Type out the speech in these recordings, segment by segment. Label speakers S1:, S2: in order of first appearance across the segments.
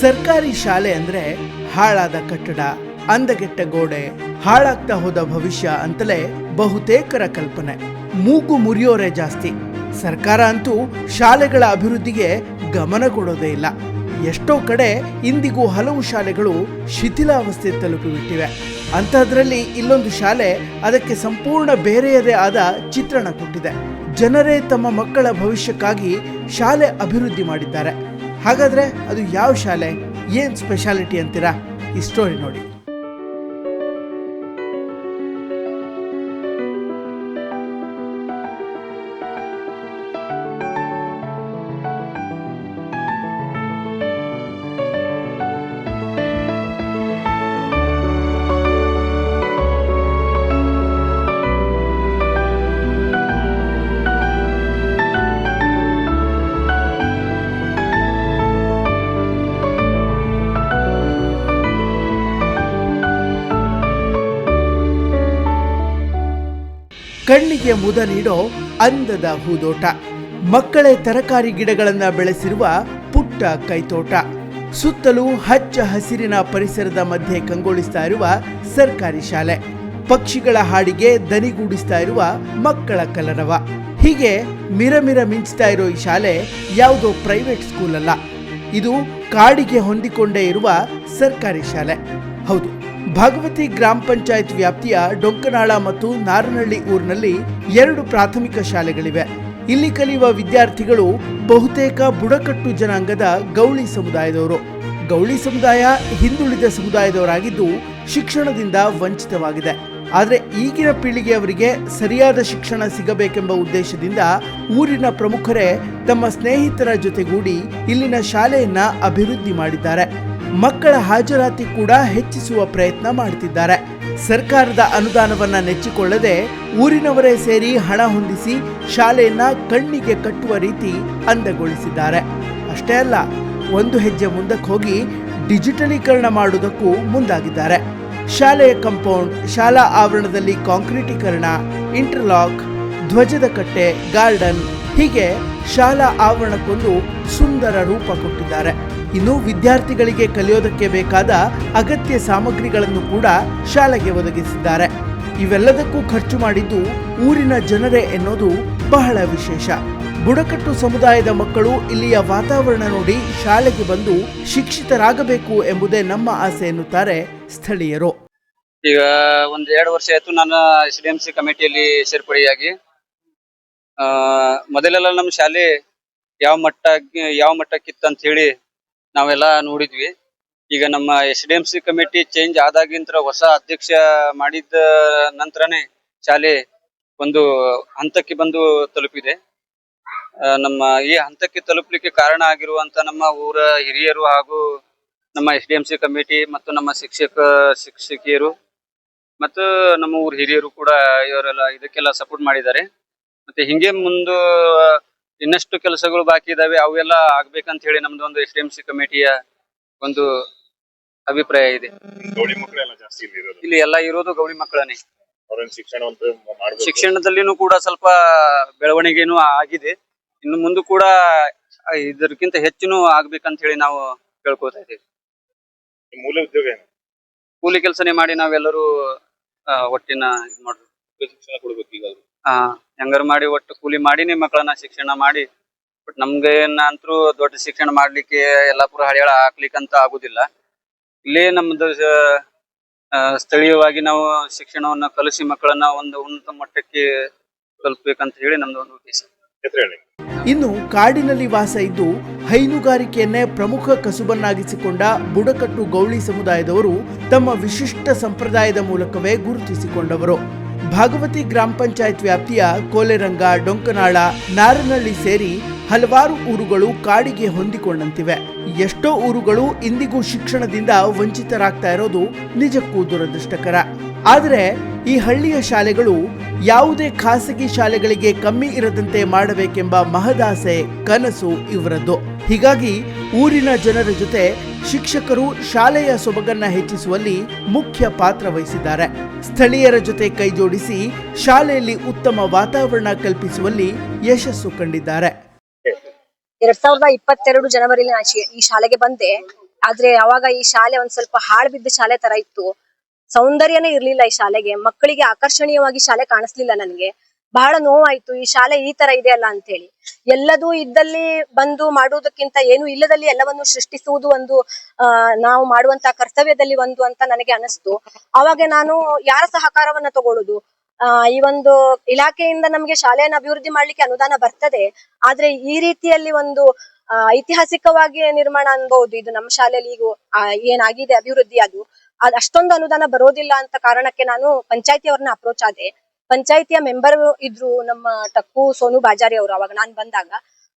S1: ಸರ್ಕಾರಿ ಶಾಲೆ ಅಂದ್ರೆ ಹಾಳಾದ ಕಟ್ಟಡ, ಅಂದಗೆಟ್ಟ ಗೋಡೆ, ಹಾಳಾಗ್ತಾ ಹೋದ ಭವಿಷ್ಯ ಅಂತಲೇ ಬಹುತೇಕರ ಕಲ್ಪನೆ. ಮೂಗು ಮುರಿಯೋರೆ ಜಾಸ್ತಿ. ಸರ್ಕಾರ ಅಂತೂ ಶಾಲೆಗಳ ಅಭಿವೃದ್ಧಿಗೆ ಗಮನ ಕೊಡೋದೇ ಇಲ್ಲ. ಎಷ್ಟೋ ಕಡೆ ಇಂದಿಗೂ ಹಲವು ಶಾಲೆಗಳು ಶಿಥಿಲಾವಸ್ಥೆ ತಲುಪಿಬಿಟ್ಟಿವೆ. ಅಂಥದ್ರಲ್ಲಿ ಇಲ್ಲೊಂದು ಶಾಲೆ ಅದಕ್ಕೆ ಸಂಪೂರ್ಣ ಬೇರೆಯದೇ ಆದ ಚಿತ್ರಣ ಕೊಟ್ಟಿದೆ. ಜನರೇ ತಮ್ಮ ಮಕ್ಕಳ ಭವಿಷ್ಯಕ್ಕಾಗಿ ಶಾಲೆ ಅಭಿವೃದ್ಧಿ ಮಾಡಿದ್ದಾರೆ. ಹಾಗಾದ್ರೆ ಅದು ಯಾವ ಶಾಲೆ? ಏನು ಸ್ಪೆಷಾಲಿಟಿ ಅಂತೀರಾ? ಈ ಸ್ಟೋರಿ ನೋಡಿ. ಕಣ್ಣಿಗೆ ಮುದ ನೀಡೋ ಅಂದದ ಹೂದೋಟ. ಮಕ್ಕಳೇ ತರಕಾರಿ ಗಿಡಗಳನ್ನ ಬೆಳೆಸಿರುವ ಪುಟ್ಟ ಕೈತೋಟ. ಸುತ್ತಲೂ ಹಚ್ಚ ಹಸಿರಿನ ಪರಿಸರದ ಮಧ್ಯೆ ಕಂಗೊಳಿಸ್ತಾ ಇರುವ ಸರ್ಕಾರಿ ಶಾಲೆ. ಪಕ್ಷಿಗಳ ಹಾಡಿಗೆ ದನಿಗೂಡಿಸ್ತಾ ಇರುವ ಮಕ್ಕಳ ಕಲರವ. ಹೀಗೆ ಮಿರಮಿರ ಮಿಂಚ್ತಾ ಇರೋ ಈ ಶಾಲೆ ಯಾವುದೋ ಪ್ರೈವೇಟ್ ಸ್ಕೂಲ್ ಅಲ್ಲ ಇದು ಕಾಡಿಗೆ ಹೊಂದಿಕೊಂಡೇ ಇರುವ ಸರ್ಕಾರಿ ಶಾಲೆ. ಹೌದು ಭಗವತಿ ಗ್ರಾಮ ಪಂಚಾಯತ್ ವ್ಯಾಪ್ತಿಯ ಡೊಂಕನಾಳ ಮತ್ತು ನಾರನಹಳ್ಳಿ ಊರಿನಲ್ಲಿ ಎರಡು ಪ್ರಾಥಮಿಕ ಶಾಲೆಗಳಿವೆ. ಇಲ್ಲಿ ಕಲಿಯುವ ವಿದ್ಯಾರ್ಥಿಗಳು ಬಹುತೇಕ ಬುಡಕಟ್ಟು ಜನಾಂಗದ ಗೌಳಿ ಸಮುದಾಯದವರು. ಗೌಳಿ ಸಮುದಾಯ ಹಿಂದುಳಿದ ಸಮುದಾಯದವರಾಗಿದ್ದು ಶಿಕ್ಷಣದಿಂದ ವಂಚಿತವಾಗಿದೆ. ಆದರೆ ಈಗಿನ ಪೀಳಿಗೆಯವರಿಗೆ ಸರಿಯಾದ ಶಿಕ್ಷಣ ಸಿಗಬೇಕೆಂಬ ಉದ್ದೇಶದಿಂದ ಊರಿನ ಪ್ರಮುಖರೇ ತಮ್ಮ ಸ್ನೇಹಿತರ ಜೊತೆಗೂಡಿ ಇಲ್ಲಿನ ಶಾಲೆಯನ್ನ ಅಭಿವೃದ್ಧಿ ಮಾಡಿದ್ದಾರೆ. ಮಕ್ಕಳ ಹಾಜರಾತಿ ಕೂಡ ಹೆಚ್ಚಿಸುವ ಪ್ರಯತ್ನ ಮಾಡುತ್ತಿದ್ದಾರೆ ಸರ್ಕಾರದ ಅನುದಾನವನ್ನ ನೆಚ್ಚಿಕೊಳ್ಳದೆ ಊರಿನವರೇ ಸೇರಿ ಹಣ ಹೊಂದಿಸಿ ಶಾಲೆಯನ್ನ ಕಣ್ಣಿಗೆ ಕಟ್ಟುವ ರೀತಿ ಅಂದಗೊಳಿಸಿದ್ದಾರೆ. ಅಷ್ಟೇ ಅಲ್ಲ, ಒಂದು ಹೆಜ್ಜೆ ಮುಂದಕ್ಕೆ ಹೋಗಿ ಡಿಜಿಟಲೀಕರಣ ಮಾಡುವುದಕ್ಕೂ ಮುಂದಾಗಿದ್ದಾರೆ. ಶಾಲೆಯ ಕಂಪೌಂಡ್ ಶಾಲಾ ಆವರಣದಲ್ಲಿ ಕಾಂಕ್ರೀಟೀಕರಣ ಇಂಟರ್ಲಾಕ್ ಧ್ವಜದ ಕಟ್ಟೆ ಗಾರ್ಡನ್ ಹೀಗೆ ಶಾಲಾ ಆವರಣಕ್ಕೊಂದು ಸುಂದರ ರೂಪ ಕೊಟ್ಟಿದ್ದಾರೆ. ಇನ್ನು ವಿದ್ಯಾರ್ಥಿಗಳಿಗೆ ಕಲಿಯೋದಕ್ಕೆ ಬೇಕಾದ ಅಗತ್ಯ ಸಾಮಗ್ರಿಗಳನ್ನು ಕೂಡ ಶಾಲೆಗೆ ಒದಗಿಸಿದ್ದಾರೆ. ಇವೆಲ್ಲದಕ್ಕೂ ಖರ್ಚು ಮಾಡಿದ್ದು ಊರಿನ ಜನರೇ ಎನ್ನೋದು ಬಹಳ ವಿಶೇಷ. ಬುಡಕಟ್ಟು ಸಮುದಾಯದ ಮಕ್ಕಳು ಇಲ್ಲಿಯ ವಾತಾವರಣ ನೋಡಿ ಶಾಲೆಗೆ ಬಂದು ಶಿಕ್ಷಿತರಾಗಬೇಕು ಎಂಬುದೇ ನಮ್ಮ ಆಸೆ ಎನ್ನುತ್ತಾರೆ ಸ್ಥಳೀಯರು.
S2: ಈಗ ಒಂದ್ ಎರಡು ವರ್ಷ ಆಯ್ತು ನಾನು ಎಸ್ ಡಿ ಎಂ ಸಿ ಕಮಿಟಿಯಲ್ಲಿ ಸೇರ್ಪಡೆಯಾಗಿ. ಮೊದಲೆಲ್ಲ ನಮ್ಮ ಶಾಲೆ ಯಾವ ಮಟ್ಟ, ಯಾವ ಮಟ್ಟಕ್ಕಿತ್ತು ಅಂತ ಹೇಳಿ ನಾವೆಲ್ಲ ನೋಡಿದ್ವಿ. ಈಗ ನಮ್ಮ S D M C committee change ಆದಾಗಿಂತ ಹೊಸ ಅಧ್ಯಕ್ಷ ಮಾಡಿದ ನಂತರನೇ ಶಾಲೆ ಒಂದು ಹಂತಕ್ಕೆ ಬಂದು ತಲುಪಿದೆ. ನಮ್ಮ ಈ ಹಂತಕ್ಕೆ ತಲುಪಲಿಕ್ಕೆ ಕಾರಣ ಆಗಿರುವಂತ ನಮ್ಮ ಊರ ಹಿರಿಯರು ಹಾಗೂ ನಮ್ಮ S D M C committee ಮತ್ತು ನಮ್ಮ ಶಿಕ್ಷಕ, ಶಿಕ್ಷಕಿಯರು ಮತ್ತು ನಮ್ಮ ಊರ ಹಿರಿಯರು ಕೂಡ ಇವರೆಲ್ಲ ಇದಕ್ಕೆಲ್ಲ ಸಪೋರ್ಟ್ ಮಾಡಿದ್ದಾರೆ. ಮತ್ತೆ ಹಿಂಗೆ ಮುಂದೆ ಇನ್ನಷ್ಟು ಕೆಲಸಗಳು ಬಾಕಿ ಇದಾವೆ. ಅವೆಲ್ಲ ಆಗ್ಬೇಕಂತ ಹೇಳಿ ನಮ್ದು ಒಂದು ಎಸ್ ಡಿ ಕಮಿಟಿಯ ಒಂದು ಅಭಿಪ್ರಾಯ ಇದೆ.
S3: ಮಕ್ಕಳೆಲ್ಲ ಜಾಸ್ತಿ ಇಲ್ಲಿ ಇರೋದು.
S2: ಇಲ್ಲಿ ಎಲ್ಲ ಇರೋದು ಗೌಡಿ ಮಕ್ಕಳನೇ
S3: ಅವ್ರನ್ನ ಶಿಕ್ಷಣವಂತ ಮಾಡ್ಬೇಕು.
S2: ಶಿಕ್ಷಣದಲ್ಲಿನೂ ಕೂಡ ಸ್ವಲ್ಪ ಬೆಳವಣಿಗೆನು ಆಗಿದೆ. ಇನ್ನು ಮುಂದೆ ಕೂಡ ಇದಕ್ಕಿಂತ ಹೆಚ್ಚಿನೂ ಆಗ್ಬೇಕಂತ ಹೇಳಿ ನಾವು ಕೇಳ್ಕೊತಾ ಇದ್ದೀವಿ.
S3: ಮೂಲ ಉದ್ಯೋಗ ಏನು?
S2: ಕೂಲಿ ಕೆಲಸನೇ ಮಾಡಿ ನಾವೆಲ್ಲರೂ ಆ, ಒಟ್ಟಿನ ಇದ್ ಮಾಡ್ಬೇಕು.
S3: ಶಿಕ್ಷಣ ಕೊಡ್ಬೇಕು ಈಗ
S2: ಆ ಹೆಂಗಾರು ಮಾಡಿ ಒಟ್ಟು ಕೂಲಿ ಮಾಡಿನೇ ಮಕ್ಕಳನ್ನ ಶಿಕ್ಷಣ ಮಾಡಿ. ಬಟ್ ನಮ್ಗೆ ಅಂತರೂ ದೊಡ್ಡ ಶಿಕ್ಷಣ ಮಾಡ್ಲಿಕ್ಕೆ ಯಲ್ಲಾಪುರ ಹಳಿಯಾಳ ಅಂತ ಆಗುದಿಲ್ಲ. ಇಲ್ಲೇ ನಮ್ದು ಆ, ಸ್ಥಳೀಯವಾಗಿ ನಾವು ಶಿಕ್ಷಣವನ್ನ ಕಲಿಸಿ ಮಕ್ಕಳನ್ನ ಒಂದು ಉನ್ನತ ಮಟ್ಟಕ್ಕೆ ತಲುಪಬೇಕಂತ ಹೇಳಿ ನಮ್ದು ಒಂದು ಉದ್ದೇಶ.
S3: ಹೆಸರು
S1: ಇನ್ನು ಕಾಡಿನಲ್ಲಿ ವಾಸ ಇದ್ದು ಹೈನುಗಾರಿಕೆಯನ್ನೇ ಪ್ರಮುಖ ಕಸುಬನ್ನಾಗಿಸಿಕೊಂಡ ಬುಡಕಟ್ಟು ಗೌಳಿ ಸಮುದಾಯದವರು ತಮ್ಮ ವಿಶಿಷ್ಟ ಸಂಪ್ರದಾಯದ ಮೂಲಕವೇ ಗುರುತಿಸಿಕೊಂಡವರು. ಭಾಗವತಿ ಗ್ರಾಮ ಪಂಚಾಯತ್ ವ್ಯಾಪ್ತಿಯ ಕೋಲೆರಂಗ ಡೊಂಕನಾಳ ನಾರನಹಳ್ಳಿ ಸೇರಿ ಹಲವಾರು ಊರುಗಳು ಕಾಡಿಗೆ ಹೊಂದಿಕೊಂಡಂತಿವೆ. ಎಷ್ಟೋ ಊರುಗಳು ಇಂದಿಗೂ ಶಿಕ್ಷಣದಿಂದ ವಂಚಿತರಾಗ್ತಾ ಇರೋದು ನಿಜಕ್ಕೂ ದುರದೃಷ್ಟಕರ. ಆದರೆ ಈ ಹಳ್ಳಿಯ ಶಾಲೆಗಳು ಯಾವುದೇ ಖಾಸಗಿ ಶಾಲೆಗಳಿಗೆ ಕಮ್ಮಿ ಇರದಂತೆ ಮಾಡಬೇಕೆಂಬ ಮಹದಾಸೆ ಕನಸು ಇವರದ್ದು. ಹೀಗಾಗಿ ಊರಿನ ಜನರ ಜೊತೆ ಶಿಕ್ಷಕರು ಶಾಲೆಯ ಸೊಬಗನ್ನ ಹೆಚ್ಚಿಸುವಲ್ಲಿ ಮುಖ್ಯ ಪಾತ್ರ ವಹಿಸಿದ್ದಾರೆ. ಸ್ಥಳೀಯರ ಜೊತೆ ಕೈಜೋಡಿಸಿ ಶಾಲೆಯಲ್ಲಿ ಉತ್ತಮ ವಾತಾವರಣ ಕಲ್ಪಿಸುವಲ್ಲಿ ಯಶಸ್ಸು ಕಂಡಿದ್ದಾರೆ.
S4: ಎರಡ್ ಸಾವಿರದ ಇಪ್ಪತ್ತೆರಡು ಜನವರಿಲಿ ಈ ಶಾಲೆಗೆ ಬಂದೆ. ಆದ್ರೆ ಅವಾಗ ಈ ಶಾಲೆ ಒಂದ್ ಸ್ವಲ್ಪ ಹಾಳು ಬಿದ್ದ ಶಾಲೆ ತರ ಇತ್ತು. ಸೌಂದರ್ಯನೇ ಇರ್ಲಿಲ್ಲ ಈ ಶಾಲೆಗೆ. ಮಕ್ಕಳಿಗೆ ಆಕರ್ಷಣೀಯವಾಗಿ ಶಾಲೆ ಕಾಣಿಸ್ಲಿಲ್ಲ ನನಗೆ. ಬಹಳ ನೋವಾಯ್ತು, ಈ ಶಾಲೆ ಈ ತರ ಇದೆ ಅಲ್ಲ ಅಂತ ಹೇಳಿ ಎಲ್ಲದೂ ಇದ್ದಲ್ಲಿ ಬಂದು ಮಾಡುವುದಕ್ಕಿಂತ ಏನು ಇಲ್ಲದಲ್ಲಿ ಎಲ್ಲವನ್ನು ಸೃಷ್ಟಿಸುವುದು ಒಂದು ನಾವು ಮಾಡುವಂತ ಕರ್ತವ್ಯದಲ್ಲಿ ಒಂದು ಅಂತ ನನಗೆ ಅನಿಸ್ತು. ಅವಾಗ ನಾನು ಯಾರ ಸಹಕಾರವನ್ನ ತಗೊಳ್ಳುದು ಆ, ಈ ಒಂದು ಇಲಾಖೆಯಿಂದ ನಮ್ಗೆ ಶಾಲೆಯನ್ನು ಅಭಿವೃದ್ಧಿ ಮಾಡ್ಲಿಕ್ಕೆ ಅನುದಾನ ಬರ್ತದೆ. ಆದ್ರೆ ಈ ರೀತಿಯಲ್ಲಿ ಒಂದು ಅಹ್ ಐತಿಹಾಸಿಕವಾಗಿ ನಿರ್ಮಾಣ ಅನ್ಬಹುದು. ಇದು ನಮ್ಮ ಶಾಲೆಯಲ್ಲಿ ಈಗ ಏನಾಗಿದೆ ಅಭಿವೃದ್ಧಿ ಅದು. ಅದ್ ಅಷ್ಟೊಂದು ಅನುದಾನ ಬರೋದಿಲ್ಲ ಅಂತ ಕಾರಣಕ್ಕೆ ನಾನು ಪಂಚಾಯತಿ ಅವ್ರನ್ನ ಅಪ್ರೋಚ್ ಆದೆ. ಪಂಚಾಯತಿಯ ಮೆಂಬರ್ ಇದ್ರು ನಮ್ಮ ಟಕ್ಕು ಸೋನು ಬಾಜಾರಿ ಅವರು ಅವಾಗ. ನಾನ್ ಬಂದಾಗ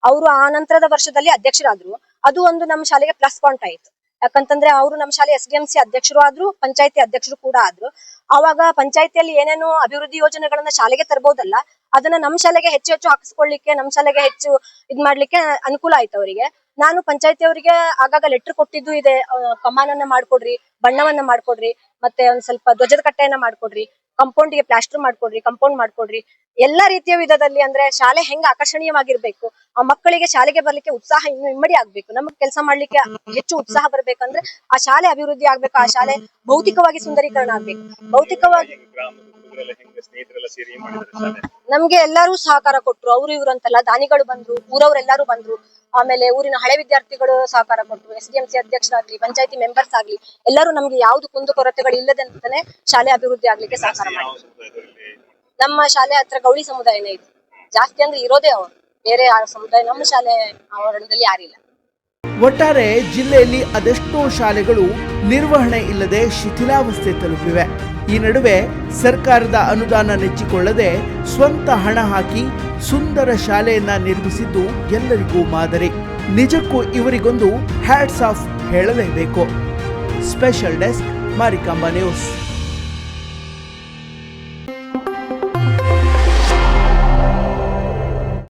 S4: ಅವರು ಆ ನಂತರದ ವರ್ಷದಲ್ಲಿ ಅಧ್ಯಕ್ಷರಾದ್ರು. ಅದು ಒಂದು ನಮ್ಮ ಶಾಲೆಗೆ ಪ್ಲಸ್ ಪಾಯಿಂಟ್ ಆಯ್ತು. ಯಾಕಂತಂದ್ರೆ ಅವರು ನಮ್ಮ ಶಾಲೆ ಎಸ್ ಡಿ ಎಂ ಸಿ ಅಧ್ಯಕ್ಷರು ಆದ್ರು, ಪಂಚಾಯತಿ ಅಧ್ಯಕ್ಷರು ಕೂಡ ಆದ್ರು. ಅವಾಗ ಪಂಚಾಯತಿಯಲ್ಲಿ ಏನೇನು ಅಭಿವೃದ್ಧಿ ಯೋಜನೆಗಳನ್ನ ಶಾಲೆಗೆ ತರಬಹುದಲ್ಲ ಅದನ್ನ ನಮ್ಮ ಶಾಲೆಗೆ ಹೆಚ್ಚು ಹೆಚ್ಚು ಹಾಕಿಸ್ಕೊಳ್ಳಿಕ್ಕೆ, ನಮ್ಮ ಶಾಲೆಗೆ ಹೆಚ್ಚು ಇದ್ ಮಾಡ್ಲಿಕ್ಕೆ ಅನುಕೂಲ ಆಯ್ತು ಅವರಿಗೆ. ನಾನು ಪಂಚಾಯತಿ ಅವರಿಗೆ ಆಗಾಗ ಲೆಟರ್ ಕೊಟ್ಟಿದ್ದು ಇದೆ ಕಮಾನನ್ನ ಮಾಡ್ಕೊಡ್ರಿ, ಬಣ್ಣವನ್ನ ಮಾಡ್ಕೊಡ್ರಿ, ಮತ್ತೆ ಒಂದ್ ಸ್ವಲ್ಪ ಧ್ವಜದ ಕಟ್ಟೆಯನ್ನ ಮಾಡ್ಕೊಡ್ರಿ. ಕಾಂಪೌಂಡ್ಗೆ ಪ್ಲಾಸ್ಟರ್ ಮಾಡ್ಕೊಡ್ರಿ ಕಾಂಪೌಂಡ್ ಮಾಡ್ಕೊಡ್ರಿ. ಎಲ್ಲಾ ರೀತಿಯ ವಿಧದಲ್ಲಿ ಅಂದ್ರೆ ಶಾಲೆ ಹೆಂಗ್ ಆಕರ್ಷಣೀಯವಾಗಿರ್ಬೇಕು, ಆ ಮಕ್ಕಳಿಗೆ ಶಾಲೆಗೆ ಬರ್ಲಿಕ್ಕೆ ಉತ್ಸಾಹ ಇನ್ನು ಇಮ್ಮಡಿ ಆಗ್ಬೇಕು. ನಮಗ್ ಕೆಲಸ ಮಾಡ್ಲಿಕ್ಕೆ ಹೆಚ್ಚು ಉತ್ಸಾಹ ಬರ್ಬೇಕಂದ್ರೆ ಆ ಶಾಲೆ ಅಭಿವೃದ್ಧಿ ಆಗ್ಬೇಕು, ಆ ಶಾಲೆ ಭೌತಿಕವಾಗಿ ಸುಂದರೀಕರಣ ಆಗ್ಬೇಕು. ಭೌತಿಕವಾಗಿ
S3: ಹುಡುಗರೆಲ್ಲ ಹೆಂಗೆ ಸ್ನೇಹಿತರೆಲ್ಲ ಸೇರಿ ಏನ್ ಮಾಡಿದ್ದಾರೆ ಶಾಲೆ
S4: ನಮ್ಗೆ ಎಲ್ಲಾರು ಸಹಕಾರ ಕೊಟ್ರು. ಅವ್ರು ಇವ್ರು ಅಂತಲ್ಲ. ದಾನಿಗಳು ಬಂದ್ರು ಊರವ್ರೆಲ್ಲಾರು ಬಂದ್ರು. ಆಮೇಲೆ ಊರಿನ ಹಳೆ ವಿದ್ಯಾರ್ಥಿಗಳು ಸಹಕಾರ ಕೊಟ್ರು. ಎಸ್ ಡಿ ಎಂ ಸಿ ಅಧ್ಯಕ್ಷರಾಗ್ಲಿ ಪಂಚಾಯತಿ ಮೆಂಬರ್ಸ್ ಆಗ್ಲಿ ಎಲ್ಲರೂ ನಮ್ಗೆ ಯಾವ್ದು ಕುಂದು ಕೊರತೆಗಳು ಇಲ್ಲದಂತಾನೆ ಶಾಲೆ ಅಭಿವೃದ್ಧಿ ಆಗ್ಲಿಕ್ಕೆ ಸಹಕಾರ ಮಾಡಿದ್ರು. ನಮ್ಮ ಶಾಲೆ ಹತ್ರ ಗೌಳಿ ಸಮುದಾಯನೇ ಇದೆ ಜಾಸ್ತಿ ಅಂದ್ರೆ ಇರೋದೇ ಅವರು. ಬೇರೆ ಯಾರ ಸಮುದಾಯ ನಮ್ಮ ಶಾಲೆ ಆವರಣದಲ್ಲಿ ಯಾರಿಲ್ಲ.
S1: ಒಟ್ಟಾರೆ ಜಿಲ್ಲೆಯಲ್ಲಿ ಅದೆಷ್ಟೋ ಶಾಲೆಗಳು ನಿರ್ವಹಣೆ ಇಲ್ಲದೆ ಶಿಥಿಲಾವಸ್ಥೆ ತಲುಪಿವೆ. ಈ ನಡುವೆ ಸರ್ಕಾರದ ಅನುದಾನ ನೆಚ್ಚಿಕೊಳ್ಳದೆ ಸ್ವಂತ ಹಣ ಹಾಕಿ ಸುಂದರ ಶಾಲೆಯನ್ನ ನಿರ್ಮಿಸಿದ್ದು ಎಲ್ಲರಿಗೂ ಮಾದರಿ. ನಿಜಕ್ಕೂ ಇವರಿಗೊಂದು ಹ್ಯಾಟ್ಸ್ ಆಫ್ ಹೇಳಲೇಬೇಕು. Special desk Marikamba news